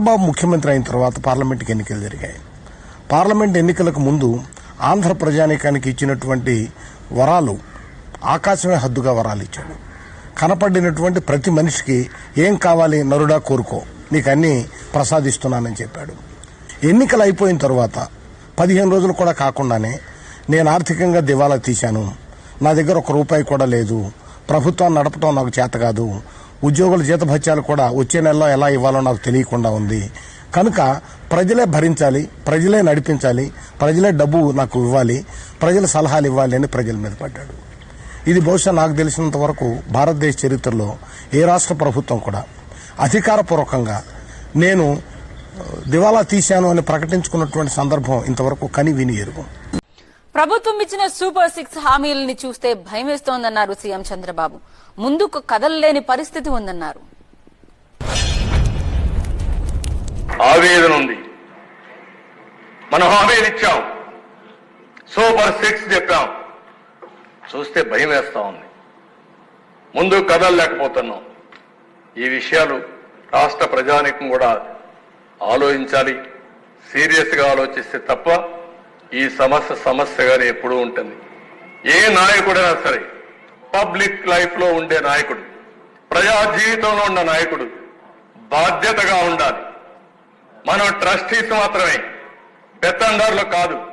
చంద్రబాబు ముఖ్యమంత్రి అయిన తర్వాత పార్లమెంట్కి ఎన్నికలు జరిగాయి. పార్లమెంట్ ఎన్నికలకు ముందు ఆంధ్ర ప్రజానీకానికి ఇచ్చినటువంటి వరాలు ఆకాశమే హద్దుగా వరాలు ఇచ్చాడు. కనపడినటువంటి ప్రతి మనిషికి ఏం కావాలి నరుడా కోరుకో నీకు అన్నీ ప్రసాదిస్తున్నానని చెప్పాడు. ఎన్నికలు అయిపోయిన తర్వాత పదిహేను రోజులు కూడా కాకుండానే నేను ఆర్థికంగా దివాలా తీశాను. నా దగ్గర ఒక రూపాయి కూడా లేదు. ప్రభుత్వం నడపటం నాకు చేత కాదు. ఉద్యోగుల జీతభత్యాలు కూడా వచ్చే నెలలో ఎలా ఇవ్వాలో నాకు తెలియకుండా ఉంది. కనుక ప్రజలే భరించాలి ప్రజలే నడిపించాలి ప్రజలే డబ్బు నాకు ఇవ్వాలి ప్రజల సలహాలు ఇవ్వాలి అని ప్రజల మీద పడ్డాడు. ఇది బహుశా నాకు తెలిసినంత వరకు భారతదేశ చరిత్రలో ఏ రాష్ట్ర ప్రభుత్వం కూడా అధికారపూర్వకంగా నేను దివాలా తీశాను అని ప్రకటించుకున్నటువంటి సందర్భం ఇంతవరకు కని విని ఎరుగు. ప్రభుత్వం ఇచ్చిన సూపర్ సిక్స్ హామీలని చూస్తే భయమేస్తోందన్నారు సీఎం చంద్రబాబు. ముందుకు కదలలేని పరిస్థితి ఉందన్నారు. ఆవేదన ఉంది. మనం హామీలు ఇచ్చాం. సూపర్ సిక్స్ చెప్పాం. చూస్తే భయం వేస్తా ఉంది. ముందు కదలలేకపోతున్నాం. ఈ విషయాలు రాష్ట్ర ప్రజానికం కూడా ఆలోచించాలి. సీరియస్గా ఆలోచిస్తే తప్ప ఈ సమస్య సమస్యగానే ఎప్పుడూ ఉంటుంది. ఏ నాయకుడైనా సరే పబ్లిక్ లైఫ్లో ఉండే నాయకుడు ప్రజా జీవితంలో ఉన్న నాయకుడు బాధ్యతగా ఉండాలి. మనం ట్రస్టీస్ మాత్రమే పెత్తందారులు కాదు.